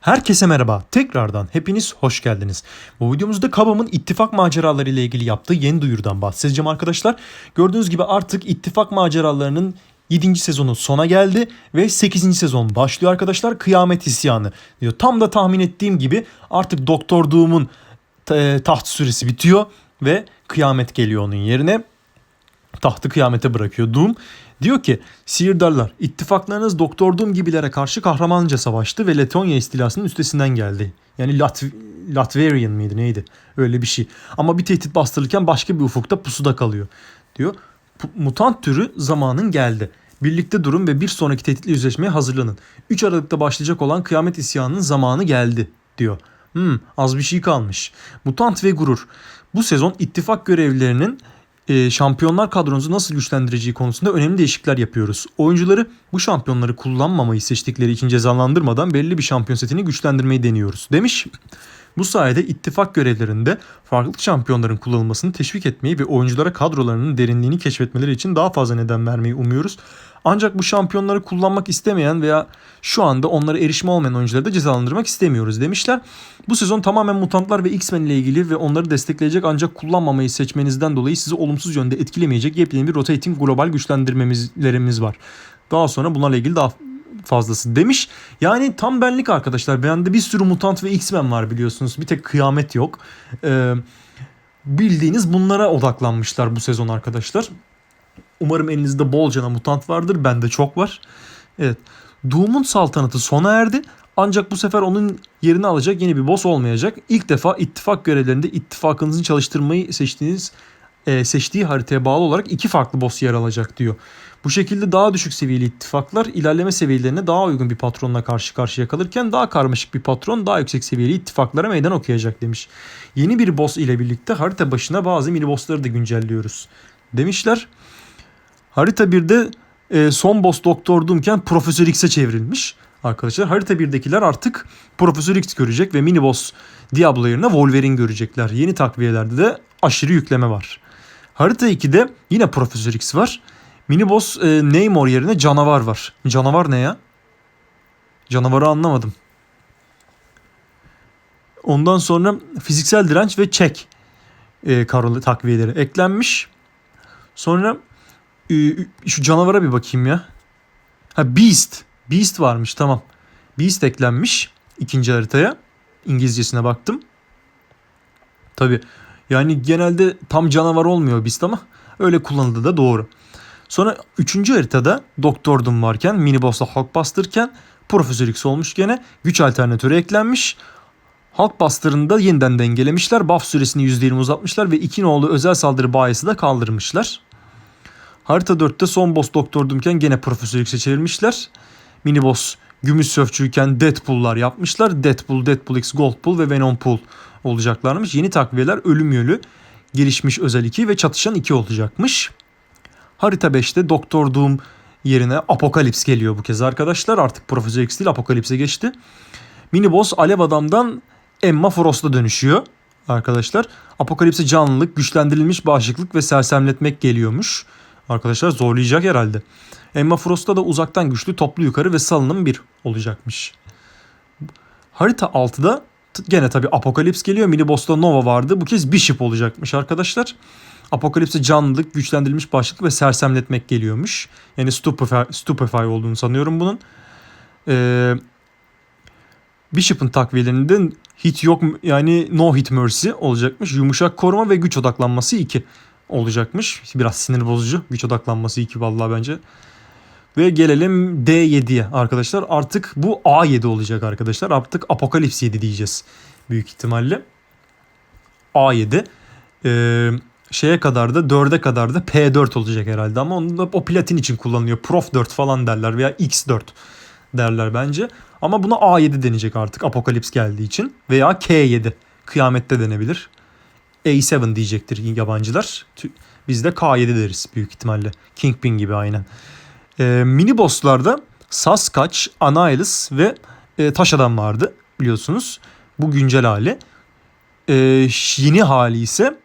Herkese merhaba. Tekrardan hepiniz hoş geldiniz. Bu videomuzda Kabam'ın ittifak maceraları ile ilgili yaptığı yeni duyurudan bahsedeceğim arkadaşlar. Gördüğünüz gibi artık ittifak maceralarının 7. sezonu sona geldi ve 8. sezon başlıyor arkadaşlar. Kıyamet isyanı diyor. Tam da tahmin ettiğim gibi artık Doktor Doom'un e, taht süresi bitiyor ve kıyamet geliyor onun yerine tahtı kıyamete bırakıyor Doom. Diyor ki Sihirdarlar ittifaklarınız Doktor Doom gibilere karşı kahramanca savaştı ve Letonya istilasının üstesinden geldi. Yani Lat Latverian mıydı neydi öyle bir şey. Ama bir tehdit bastırırken başka bir ufukta pusuda kalıyor diyor. Mutant türü zamanın geldi. Birlikte durun ve bir sonraki tehditle yüzleşmeye hazırlanın. 3 Aralık'ta başlayacak olan kıyamet isyanının zamanı geldi diyor. Hmm, az bir şey kalmış. Mutant ve gurur. Bu sezon ittifak görevlilerinin e, şampiyonlar kadronuzu nasıl güçlendireceği konusunda önemli değişiklikler yapıyoruz. Oyuncuları bu şampiyonları kullanmamayı seçtikleri için cezalandırmadan belli bir şampiyon setini güçlendirmeyi deniyoruz demiş. Bu sayede ittifak görevlerinde farklı şampiyonların kullanılmasını teşvik etmeyi ve oyunculara kadrolarının derinliğini keşfetmeleri için daha fazla neden vermeyi umuyoruz. Ancak bu şampiyonları kullanmak istemeyen veya şu anda onlara erişme olmayan oyuncuları da cezalandırmak istemiyoruz demişler. Bu sezon tamamen mutantlar ve X-Men ile ilgili ve onları destekleyecek ancak kullanmamayı seçmenizden dolayı sizi olumsuz yönde etkilemeyecek yepyeni bir rotating global güçlendirmelerimiz var. Daha sonra bunlarla ilgili daha fazlası demiş. Yani tam benlik arkadaşlar. Bende bir sürü mutant ve X-Men var biliyorsunuz. Bir tek kıyamet yok. Ee, bildiğiniz bunlara odaklanmışlar bu sezon arkadaşlar. Umarım elinizde bolcana mutant vardır. Bende çok var. Evet. Doom'un saltanatı sona erdi. Ancak bu sefer onun yerini alacak yeni bir boss olmayacak. İlk defa ittifak görevlerinde ittifakınızın çalıştırmayı seçtiğiniz e, seçtiği haritaya bağlı olarak iki farklı boss yer alacak diyor. Bu şekilde daha düşük seviyeli ittifaklar ilerleme seviyelerine daha uygun bir patronla karşı karşıya kalırken daha karmaşık bir patron daha yüksek seviyeli ittifaklara meydan okuyacak demiş. Yeni bir boss ile birlikte harita başına bazı mini bossları da güncelliyoruz demişler. Harita 1'de e, son boss Doktor Doom'ken Profesör X'e çevrilmiş arkadaşlar. Harita 1'dekiler artık Profesör X görecek ve mini boss Diablo yerine Wolverine görecekler. Yeni takviyelerde de aşırı yükleme var. Harita 2'de yine Profesör X var. Mini boss e, Namor yerine canavar var. Canavar ne ya? Canavarı anlamadım. Ondan sonra fiziksel direnç ve çek e, karolu takviyeleri eklenmiş. Sonra şu canavara bir bakayım ya. Ha Beast. Beast varmış tamam. Beast eklenmiş ikinci haritaya. İngilizcesine baktım. Tabi yani genelde tam canavar olmuyor Beast ama öyle kullanıldı da doğru. Sonra üçüncü haritada Doktor Doom varken mini boss'la Hulkbuster'ken Profesör X olmuş gene güç alternatörü eklenmiş. Hulkbuster'ını da yeniden dengelemişler. Buff süresini %20 uzatmışlar ve iki nolu özel saldırı bayisi de kaldırmışlar. Harita 4'te son boss Doktor Doom'ken gene Profesör X'e çevirmişler. Mini boss Gümüş Sörfçüyken Deadpool'lar yapmışlar. Deadpool, Deadpool X, Goldpool ve Venom Pool olacaklarmış. Yeni takviyeler ölüm yönü, gelişmiş özel 2 ve çatışan 2 olacakmış. Harita 5'te Doktor Doom yerine Apokalips geliyor bu kez arkadaşlar. Artık Profesör X değil Apokalips'e geçti. Mini boss Alev Adam'dan Emma Frost'a dönüşüyor arkadaşlar. Apokalips'e canlılık, güçlendirilmiş bağışıklık ve sersemletmek geliyormuş. Arkadaşlar zorlayacak herhalde. Emma Frost'ta da uzaktan güçlü, toplu yukarı ve salınım 1 olacakmış. Harita 6'da t- gene tabi Apokalips geliyor. Mini boss'ta Nova vardı. Bu kez Bishop olacakmış arkadaşlar. Apokalips'e canlılık, güçlendirilmiş başlık ve sersemletmek geliyormuş. Yani Stupefy, Stupefy olduğunu sanıyorum bunun. Ee, Bishop'ın takviyelerinde hit yok yani no hit mercy olacakmış. Yumuşak koruma ve güç odaklanması 2 olacakmış. Biraz sinir bozucu. Güç odaklanması 2 vallahi bence. Ve gelelim D7'ye arkadaşlar. Artık bu A7 olacak arkadaşlar. Artık Apokalips 7 diyeceğiz büyük ihtimalle. A7. Ee, şeye kadar da 4'e kadar da P4 olacak herhalde ama onu da o platin için kullanılıyor. Prof 4 falan derler veya X4 derler bence. Ama buna A7 denecek artık Apokalips geldiği için veya K7 kıyamette denebilir. A7 diyecektir yabancılar. Biz de K7 deriz büyük ihtimalle. Kingpin gibi aynen. Ee, mini bosslarda Sasquatch, Annihilus ve e, Taş Adam vardı biliyorsunuz. Bu güncel hali. Ee, yeni hali ise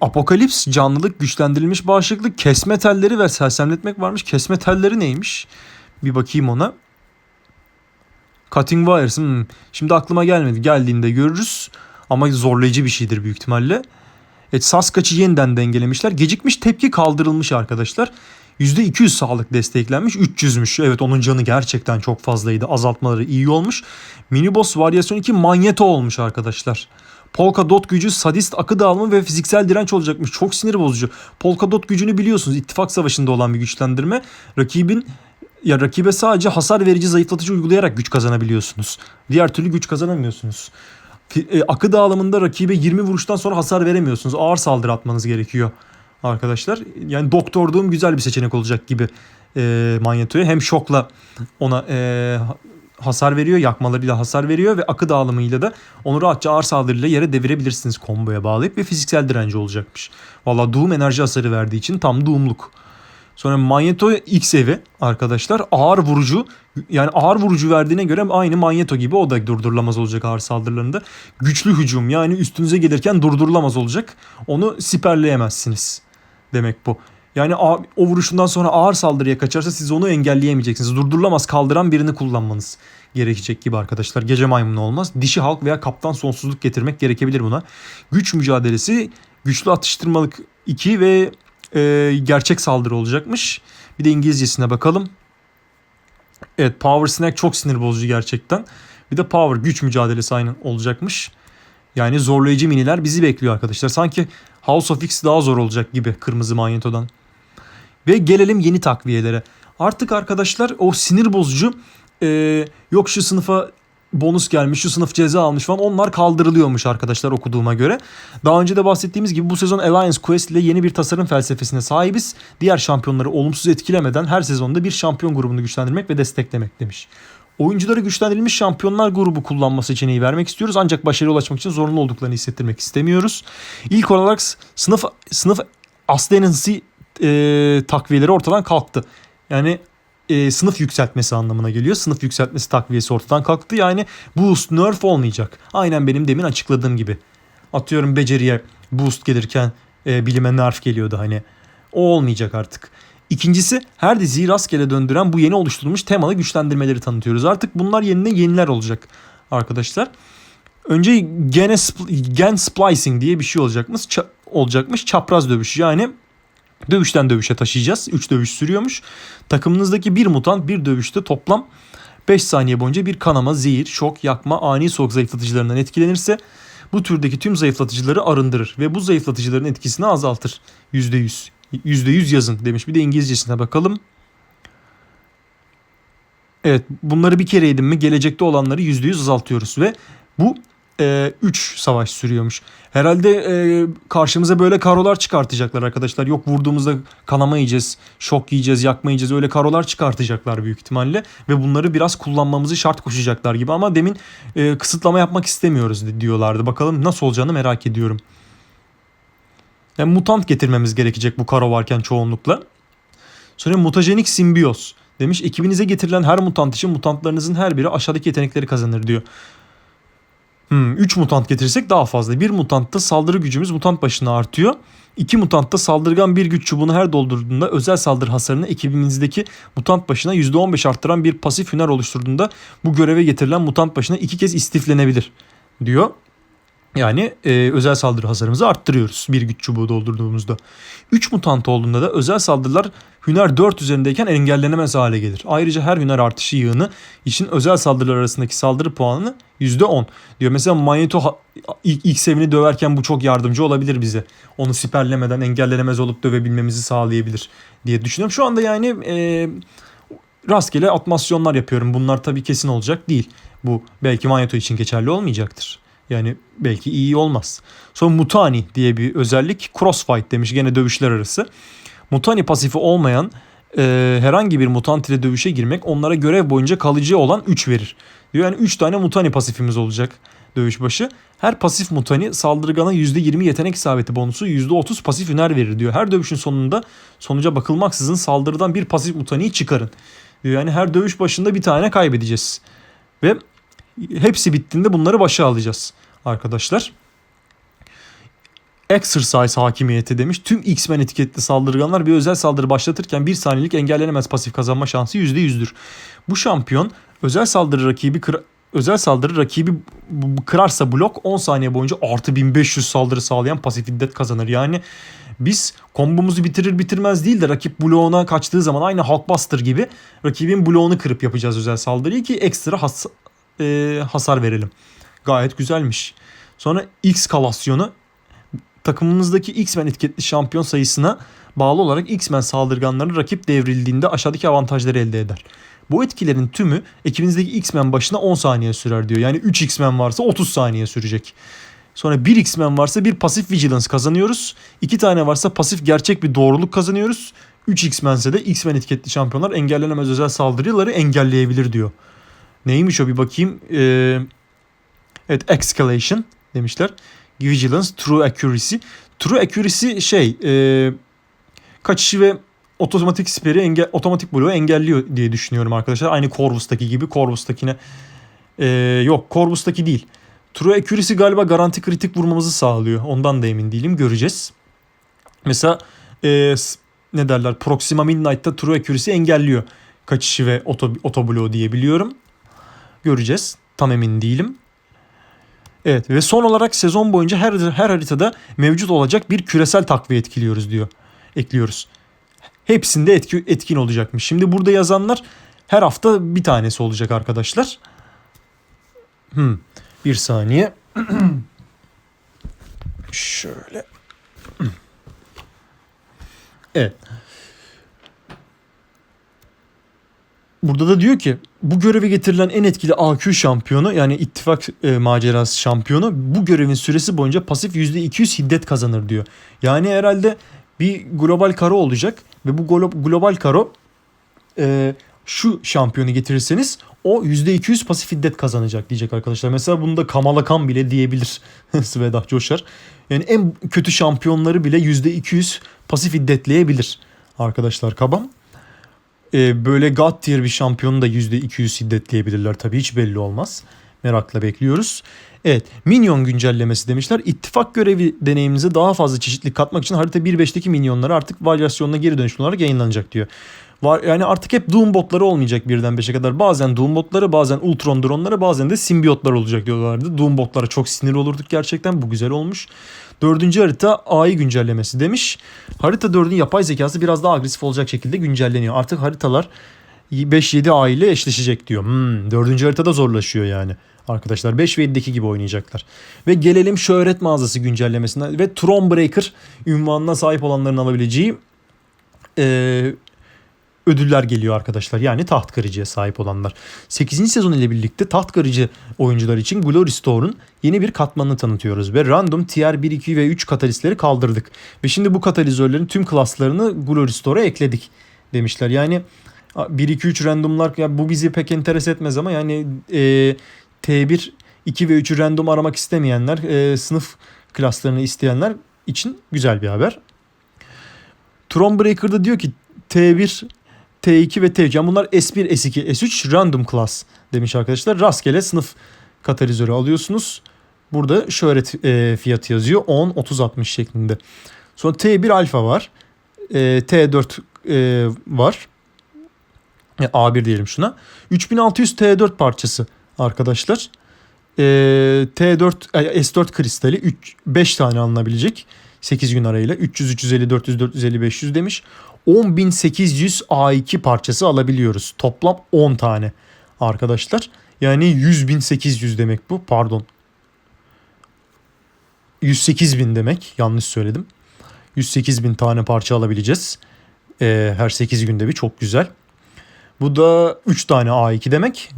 Apokalips, canlılık, güçlendirilmiş bağışıklık, kesme telleri ve sersemletmek varmış. Kesme telleri neymiş? Bir bakayım ona. Cutting wires. Hmm. Şimdi aklıma gelmedi. Geldiğinde görürüz. Ama zorlayıcı bir şeydir büyük ihtimalle. Evet Saskaç'ı yeniden dengelemişler. Gecikmiş tepki kaldırılmış arkadaşlar. %200 sağlık desteklenmiş. 300'müş. Evet onun canı gerçekten çok fazlaydı. Azaltmaları iyi olmuş. Miniboss varyasyon 2 manyeto olmuş arkadaşlar. Polka dot gücü sadist akı dağılımı ve fiziksel direnç olacakmış. Çok sinir bozucu. Polka dot gücünü biliyorsunuz. İttifak savaşında olan bir güçlendirme. Rakibin ya rakibe sadece hasar verici zayıflatıcı uygulayarak güç kazanabiliyorsunuz. Diğer türlü güç kazanamıyorsunuz. E, akı dağılımında rakibe 20 vuruştan sonra hasar veremiyorsunuz. Ağır saldırı atmanız gerekiyor arkadaşlar. Yani doktorduğum güzel bir seçenek olacak gibi e, Magneto'ya. Hem şokla ona e, hasar veriyor, yakmalarıyla hasar veriyor ve akı dağılımıyla da onu rahatça ağır saldırıyla yere devirebilirsiniz komboya bağlayıp ve fiziksel direnci olacakmış. Valla Doom enerji hasarı verdiği için tam Doom'luk. Sonra Magneto X evi arkadaşlar ağır vurucu yani ağır vurucu verdiğine göre aynı Magneto gibi o da durdurulamaz olacak ağır saldırılarında. Güçlü hücum yani üstünüze gelirken durdurulamaz olacak. Onu siperleyemezsiniz demek bu. Yani o vuruşundan sonra ağır saldırıya kaçarsa siz onu engelleyemeyeceksiniz. Durdurulamaz kaldıran birini kullanmanız gerekecek gibi arkadaşlar. Gece maymunu olmaz. Dişi halk veya kaptan sonsuzluk getirmek gerekebilir buna. Güç mücadelesi güçlü atıştırmalık 2 ve e, gerçek saldırı olacakmış. Bir de İngilizcesine bakalım. Evet Power Snack çok sinir bozucu gerçekten. Bir de Power güç mücadelesi aynı olacakmış. Yani zorlayıcı miniler bizi bekliyor arkadaşlar. Sanki House of X daha zor olacak gibi kırmızı manyetodan. Ve gelelim yeni takviyelere. Artık arkadaşlar o sinir bozucu e, yok şu sınıfa bonus gelmiş, şu sınıf ceza almış falan onlar kaldırılıyormuş arkadaşlar okuduğuma göre. Daha önce de bahsettiğimiz gibi bu sezon Alliance Quest ile yeni bir tasarım felsefesine sahibiz. Diğer şampiyonları olumsuz etkilemeden her sezonda bir şampiyon grubunu güçlendirmek ve desteklemek demiş. Oyunculara güçlendirilmiş şampiyonlar grubu kullanma seçeneği vermek istiyoruz ancak başarıya ulaşmak için zorunlu olduklarını hissettirmek istemiyoruz. İlk olarak sınıf sınıf Ascendancy e, takviyeleri ortadan kalktı. Yani e, sınıf yükseltmesi anlamına geliyor. Sınıf yükseltmesi takviyesi ortadan kalktı. Yani boost nerf olmayacak. Aynen benim demin açıkladığım gibi. Atıyorum beceriye boost gelirken e, bilime nerf geliyordu hani. O olmayacak artık. İkincisi her diziyi rastgele döndüren bu yeni oluşturulmuş temalı güçlendirmeleri tanıtıyoruz. Artık bunlar yerine yeniler olacak arkadaşlar. Önce gene gen splicing diye bir şey olacakmış. Ça- olacakmış. Çapraz dövüş yani dövüşten dövüşe taşıyacağız. 3 dövüş sürüyormuş. Takımınızdaki bir mutant bir dövüşte toplam 5 saniye boyunca bir kanama, zehir, şok, yakma, ani soğuk zayıflatıcılarından etkilenirse bu türdeki tüm zayıflatıcıları arındırır ve bu zayıflatıcıların etkisini azaltır. %100. %100 yazın demiş. Bir de İngilizcesine bakalım. Evet bunları bir kere yedim mi gelecekte olanları %100 azaltıyoruz ve bu 3 savaş sürüyormuş. Herhalde e, karşımıza böyle karolar çıkartacaklar arkadaşlar. Yok vurduğumuzda kanama yiyeceğiz, şok yiyeceğiz, yakma yiyeceğiz. Öyle karolar çıkartacaklar büyük ihtimalle. Ve bunları biraz kullanmamızı şart koşacaklar gibi. Ama demin e, kısıtlama yapmak istemiyoruz diyorlardı. Bakalım nasıl olacağını merak ediyorum. Yani mutant getirmemiz gerekecek bu karo varken çoğunlukla. Sonra mutajenik simbiyoz demiş. Ekibinize getirilen her mutant için mutantlarınızın her biri aşağıdaki yetenekleri kazanır diyor. Hmm, 3 mutant getirirsek daha fazla. Bir mutantta saldırı gücümüz mutant başına artıyor. 2 mutantta saldırgan bir güç çubuğunu her doldurduğunda özel saldırı hasarını ekibimizdeki mutant başına %15 arttıran bir pasif hüner oluşturduğunda bu göreve getirilen mutant başına iki kez istiflenebilir diyor. Yani e, özel saldırı hasarımızı arttırıyoruz bir güç çubuğu doldurduğumuzda. 3 mutant olduğunda da özel saldırılar hüner 4 üzerindeyken engellenemez hale gelir. Ayrıca her hüner artışı yığını için özel saldırılar arasındaki saldırı puanını %10 diyor. Mesela Magneto ilk, ilk sevini döverken bu çok yardımcı olabilir bize. Onu siperlemeden engellenemez olup dövebilmemizi sağlayabilir diye düşünüyorum. Şu anda yani e, rastgele atmasyonlar yapıyorum. Bunlar tabii kesin olacak değil. Bu belki Magneto için geçerli olmayacaktır. Yani belki iyi olmaz. Sonra Mutani diye bir özellik crossfight demiş gene dövüşler arası. Mutani pasifi olmayan e, herhangi bir mutant ile dövüşe girmek onlara görev boyunca kalıcı olan 3 verir. Diyor yani 3 tane Mutani pasifimiz olacak dövüş başı. Her pasif Mutani saldırgana %20 yetenek isabeti bonusu %30 pasif hüner verir diyor. Her dövüşün sonunda sonuca bakılmaksızın saldırıdan bir pasif Mutani'yi çıkarın. Diyor yani her dövüş başında bir tane kaybedeceğiz. Ve hepsi bittiğinde bunları başa alacağız arkadaşlar. exercise hakimiyeti demiş. Tüm X-Men etiketli saldırganlar bir özel saldırı başlatırken bir saniyelik engellenemez pasif kazanma şansı %100'dür. Bu şampiyon özel saldırı rakibi kıra- özel saldırı rakibi kırarsa blok 10 saniye boyunca artı 1500 saldırı sağlayan pasif iddet kazanır. Yani biz kombomuzu bitirir bitirmez değil de rakip bloğuna kaçtığı zaman aynı Hulkbuster gibi rakibin bloğunu kırıp yapacağız özel saldırıyı ki ekstra has- e, hasar verelim. Gayet güzelmiş. Sonra X kalasyonu takımımızdaki X-Men etiketli şampiyon sayısına bağlı olarak X-Men saldırganları rakip devrildiğinde aşağıdaki avantajları elde eder. Bu etkilerin tümü ekibinizdeki X-Men başına 10 saniye sürer diyor. Yani 3 X-Men varsa 30 saniye sürecek. Sonra 1 X-Men varsa bir pasif vigilance kazanıyoruz. 2 tane varsa pasif gerçek bir doğruluk kazanıyoruz. 3 X-Men ise de X-Men etiketli şampiyonlar engellenemez özel saldırıları engelleyebilir diyor. Neymiş o bir bakayım. Ee, evet Escalation demişler. Vigilance, True Accuracy. True Accuracy şey e, kaçışı ve otomatik siperi engel, otomatik bloğu engelliyor diye düşünüyorum arkadaşlar. Aynı Corvus'taki gibi. Corvus'takine e, yok Corvus'taki değil. True Accuracy galiba garanti kritik vurmamızı sağlıyor. Ondan da emin değilim. Göreceğiz. Mesela e, ne derler Proxima Midnight'ta True Accuracy engelliyor. Kaçışı ve oto, otobloğu diyebiliyorum. Göreceğiz. Tam emin değilim. Evet ve son olarak sezon boyunca her her haritada mevcut olacak bir küresel takviye etkiliyoruz diyor. Ekliyoruz. Hepsinde etki, etkin olacakmış. Şimdi burada yazanlar her hafta bir tanesi olacak arkadaşlar. Hmm, bir saniye. Şöyle. Evet. Burada da diyor ki bu göreve getirilen en etkili AQ şampiyonu yani ittifak e, macerası şampiyonu bu görevin süresi boyunca pasif %200 hiddet kazanır diyor. Yani herhalde bir global karo olacak ve bu glo- global karo e, şu şampiyonu getirirseniz o %200 pasif hiddet kazanacak diyecek arkadaşlar. Mesela bunu da Kamala Khan bile diyebilir Svedah Coşar. Yani en kötü şampiyonları bile %200 pasif hiddetleyebilir arkadaşlar kabam. Ee, böyle God tier bir şampiyonu da %200 hiddetleyebilirler tabii hiç belli olmaz. Merakla bekliyoruz. Evet minyon güncellemesi demişler. İttifak görevi deneyiminize daha fazla çeşitlilik katmak için harita 1.5'teki minyonları artık varyasyonuna geri dönüşüm olarak yayınlanacak diyor. Var, yani artık hep Doom botları olmayacak birden 5'e kadar. Bazen Doom botları bazen Ultron dronları bazen de simbiyotlar olacak diyorlardı. Doom botlara çok sinir olurduk gerçekten bu güzel olmuş. Dördüncü harita AI güncellemesi demiş. Harita 4'ün yapay zekası biraz daha agresif olacak şekilde güncelleniyor. Artık haritalar 5-7 AI ile eşleşecek diyor. Hmm, dördüncü haritada zorlaşıyor yani. Arkadaşlar 5 ve 7'deki gibi oynayacaklar. Ve gelelim şöhret mağazası güncellemesine ve Thronebreaker ünvanına sahip olanların alabileceği eee ödüller geliyor arkadaşlar. Yani taht kırıcıya sahip olanlar. 8. sezon ile birlikte taht kırıcı oyuncular için Glory Store'un yeni bir katmanını tanıtıyoruz. Ve random tier 1, 2 ve 3 katalistleri kaldırdık. Ve şimdi bu katalizörlerin tüm klaslarını Glory Store'a ekledik demişler. Yani 1, 2, 3 randomlar ya bu bizi pek enteres etmez ama yani e, T1, 2 ve 3'ü random aramak istemeyenler, e, sınıf klaslarını isteyenler için güzel bir haber. Thronebreaker'da diyor ki T1, T2 ve T3. Yani bunlar S1, S2, S3 random class demiş arkadaşlar. Rastgele sınıf katalizörü alıyorsunuz. Burada şöhret e, fiyatı yazıyor. 10, 30, 60 şeklinde. Sonra T1 alfa var. E, T4 e, var. E, A1 diyelim şuna. 3600 T4 parçası arkadaşlar. E, T4 e, S4 kristali 3 5 tane alınabilecek. 8 gün arayla 300 350 400 450 500 demiş. 10.800 A2 parçası alabiliyoruz. Toplam 10 tane arkadaşlar. Yani 100.800 demek bu. Pardon. 108.000 demek. Yanlış söyledim. 108.000 tane parça alabileceğiz. Ee, her 8 günde bir çok güzel. Bu da 3 tane A2 demek.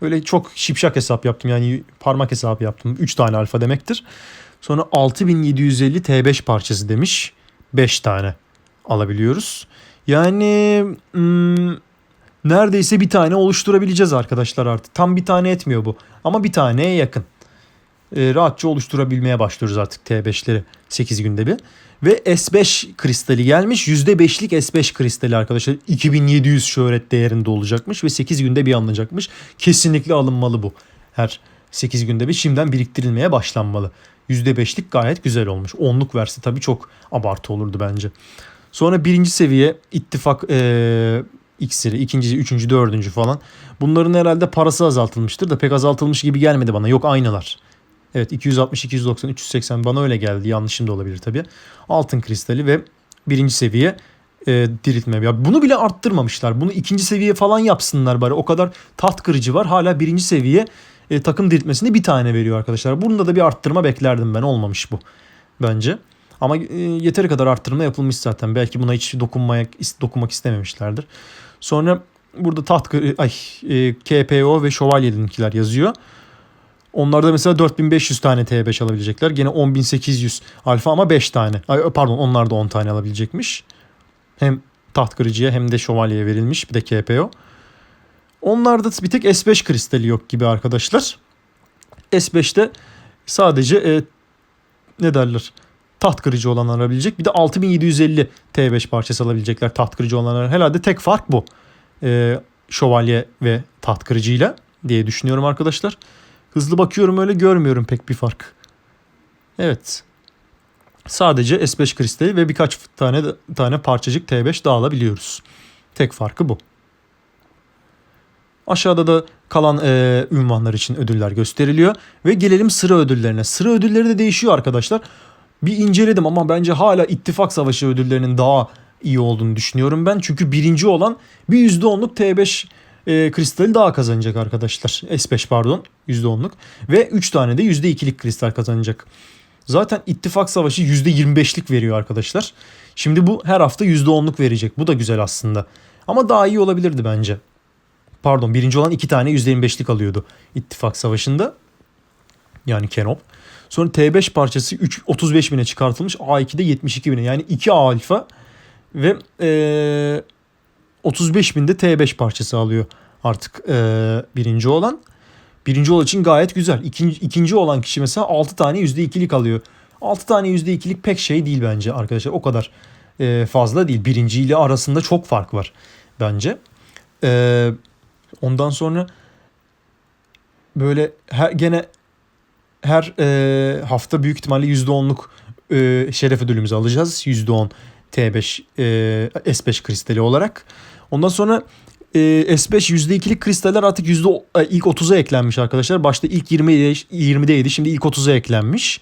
Öyle çok şipşak hesap yaptım. Yani parmak hesabı yaptım. 3 tane alfa demektir. Sonra 6750 T5 parçası demiş. 5 tane alabiliyoruz. Yani hmm, neredeyse bir tane oluşturabileceğiz arkadaşlar artık. Tam bir tane etmiyor bu. Ama bir taneye yakın. Ee, rahatça oluşturabilmeye başlıyoruz artık T5'leri 8 günde bir. Ve S5 kristali gelmiş. %5'lik S5 kristali arkadaşlar. 2700 şöhret değerinde olacakmış ve 8 günde bir alınacakmış. Kesinlikle alınmalı bu. Her 8 günde bir şimdiden biriktirilmeye başlanmalı. %5'lik gayet güzel olmuş. 10'luk verse tabii çok abartı olurdu bence. Sonra birinci seviye ittifak e, iksiri, ikinci, üçüncü, dördüncü falan. Bunların herhalde parası azaltılmıştır da pek azaltılmış gibi gelmedi bana. Yok aynılar. Evet 260, 290, 380 bana öyle geldi. Yanlışım da olabilir tabii. Altın kristali ve birinci seviye e, diriltme. Ya bunu bile arttırmamışlar. Bunu ikinci seviye falan yapsınlar bari. O kadar taht kırıcı var. Hala birinci seviye e, takım diriltmesini bir tane veriyor arkadaşlar. Bunda da bir arttırma beklerdim ben. Olmamış bu bence. Ama e, yeteri kadar arttırma yapılmış zaten. Belki buna hiç dokunmaya dokunmak istememişlerdir. Sonra burada taht ay e, KPO ve şövalyelinkiler yazıyor. Onlarda mesela 4500 tane T5 alabilecekler. Gene 10800 alfa ama 5 tane. Ay, pardon onlar da 10 tane alabilecekmiş. Hem taht kırıcıya hem de şövalyeye verilmiş. Bir de KPO. Onlarda bir tek S5 kristali yok gibi arkadaşlar. S5'te sadece e, ne derler taht kırıcı olanlar alabilecek. Bir de 6750 T5 parçası alabilecekler taht kırıcı olanlar. Herhalde tek fark bu. E, şövalye ve taht kırıcıyla diye düşünüyorum arkadaşlar. Hızlı bakıyorum öyle görmüyorum pek bir fark. Evet. Sadece S5 kristali ve birkaç tane tane parçacık T5 daha alabiliyoruz. Tek farkı bu. Aşağıda da kalan e, ünvanlar için ödüller gösteriliyor. Ve gelelim sıra ödüllerine. Sıra ödülleri de değişiyor arkadaşlar. Bir inceledim ama bence hala ittifak savaşı ödüllerinin daha iyi olduğunu düşünüyorum ben. Çünkü birinci olan bir %10'luk T5 e, kristali daha kazanacak arkadaşlar. S5 pardon %10'luk. Ve 3 tane de %2'lik kristal kazanacak. Zaten ittifak savaşı %25'lik veriyor arkadaşlar. Şimdi bu her hafta %10'luk verecek. Bu da güzel aslında. Ama daha iyi olabilirdi bence. Pardon birinci olan iki tane %25'lik alıyordu ittifak savaşında. Yani Kenop. Sonra T5 parçası 3, 35 bine çıkartılmış. A2'de 72 bine. Yani 2 A alfa ve ee, 35 binde T5 parçası alıyor artık ee, birinci olan. Birinci olan için gayet güzel. İkinci, ikinci olan kişi mesela 6 tane %2'lik alıyor. 6 tane %2'lik pek şey değil bence arkadaşlar. O kadar e, fazla değil. Birinci ile arasında çok fark var bence. E, ondan sonra böyle her, gene her e, hafta büyük ihtimalle %10'luk e, şeref ödülümüzü alacağız. %10 T5 e, S5 kristali olarak. Ondan sonra e, S5 %2'lik kristaller artık yüzde e, ilk 30'a eklenmiş arkadaşlar. Başta ilk 20 20'deydi. Şimdi ilk 30'a eklenmiş.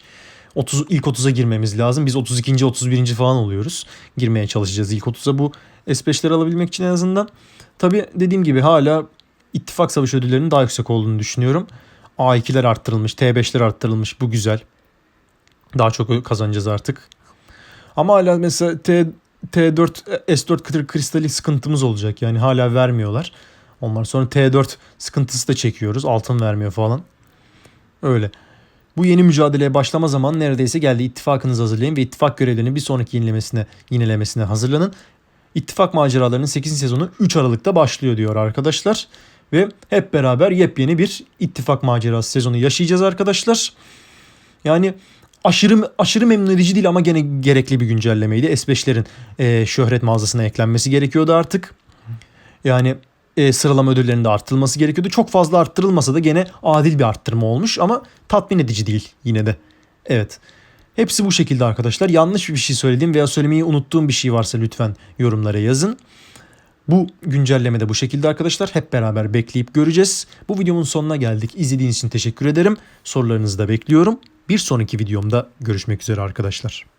30 ilk 30'a girmemiz lazım. Biz 32. 31. falan oluyoruz. Girmeye çalışacağız ilk 30'a bu S5'leri alabilmek için en azından. Tabi dediğim gibi hala ittifak savaşı ödüllerinin daha yüksek olduğunu düşünüyorum. A2'ler arttırılmış, T5'ler arttırılmış. Bu güzel. Daha çok kazanacağız artık. Ama hala mesela T, T4, S4 kristali sıkıntımız olacak. Yani hala vermiyorlar. Onlar sonra T4 sıkıntısı da çekiyoruz. Altın vermiyor falan. Öyle. Bu yeni mücadeleye başlama zaman neredeyse geldi. İttifakınızı hazırlayın ve ittifak görevlerinin bir sonraki yenilemesine, yinelemesine hazırlanın. İttifak maceralarının 8. sezonu 3 Aralık'ta başlıyor diyor arkadaşlar. Ve hep beraber yepyeni bir ittifak macerası sezonu yaşayacağız arkadaşlar. Yani aşırı aşırı memnun edici değil ama gene gerekli bir güncellemeydi. S5'lerin e, şöhret mağazasına eklenmesi gerekiyordu artık. Yani e, sıralama ödüllerinin de arttırılması gerekiyordu. Çok fazla arttırılmasa da gene adil bir arttırma olmuş ama tatmin edici değil yine de. Evet. Hepsi bu şekilde arkadaşlar. Yanlış bir şey söylediğim veya söylemeyi unuttuğum bir şey varsa lütfen yorumlara yazın. Bu güncelleme de bu şekilde arkadaşlar. Hep beraber bekleyip göreceğiz. Bu videomun sonuna geldik. İzlediğiniz için teşekkür ederim. Sorularınızı da bekliyorum. Bir sonraki videomda görüşmek üzere arkadaşlar.